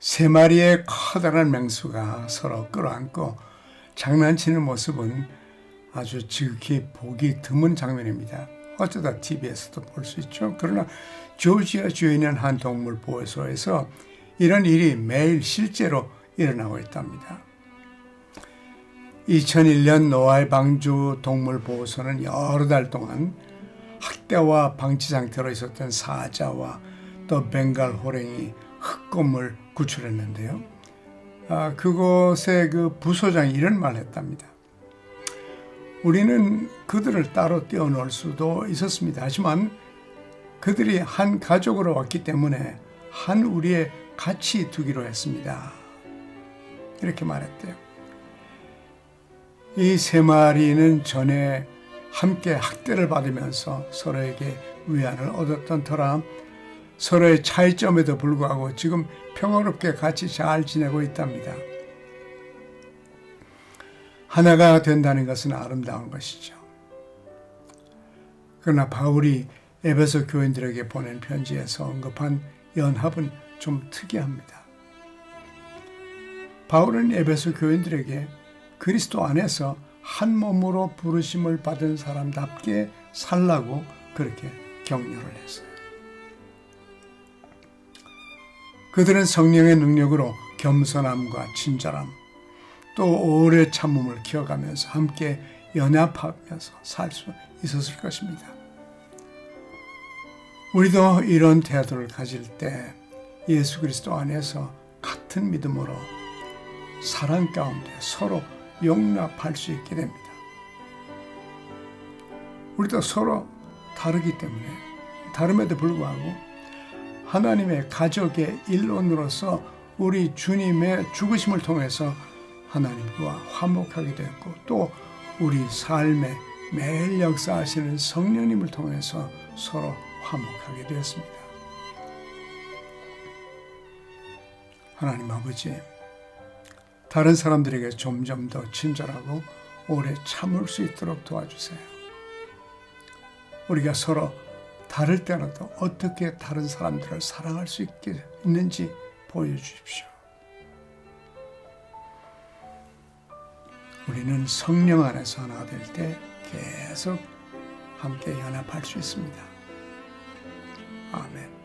세 마리의 커다란 맹수가 서로 끌어안고 장난치는 모습은 아주 지극히 보기 드문 장면입니다. 어쩌다 TV에서도 볼 수 있죠. 그러나 조지아 주에 있는 한 동물 보호소에서 이런 일이 매일 실제로 일어나고 있답니다. 2001년 노알 방주 동물 보호소는 여러 달 동안 학대와 방치 상태로 있었던 사자와 또 벵갈 호랭이, 흑곰을 구출했는데요. 아, 그곳의 그 부소장이 이런 말을 했답니다. 우리는 그들을 따로 떼어놓을 수도 있었습니다. 하지만 그들이 한 가족으로 왔기 때문에 한 우리에 같이 두기로 했습니다. 이렇게 말했대요. 이 세 마리는 전에 함께 학대를 받으면서 서로에게 위안을 얻었던 터라 서로의 차이점에도 불구하고 지금 평화롭게 같이 잘 지내고 있답니다. 하나가 된다는 것은 아름다운 것이죠. 그러나 바울이 에베소 교인들에게 보낸 편지에서 언급한 연합은 좀 특이합니다. 바울은 에베소 교인들에게 그리스도 안에서 한 몸으로 부르심을 받은 사람답게 살라고 그렇게 격려를 했어요. 그들은 성령의 능력으로 겸손함과 친절함, 또 오래 참음을 키워가면서 함께 연합하면서 살 수 있었을 것입니다. 우리도 이런 태도를 가질 때 예수 그리스도 안에서 같은 믿음으로 사랑 가운데 서로 용납할 수 있게 됩니다. 우리도 서로 다르기 때문에 다름에도 불구하고 하나님의 가족의 일원으로서 우리 주님의 죽으심을 통해서 하나님과 화목하게 되었고 또 우리 삶에 매일 역사하시는 성령님을 통해서 서로 화목하게 되었습니다. 하나님 아버지, 다른 사람들에게 점점 더 친절하고 오래 참을 수 있도록 도와주세요. 우리가 서로 다를 때라도 어떻게 다른 사람들을 사랑할 수 있는지 보여주십시오. 우리는 성령 안에서 하나 될 때 계속 함께 연합할 수 있습니다. 아멘.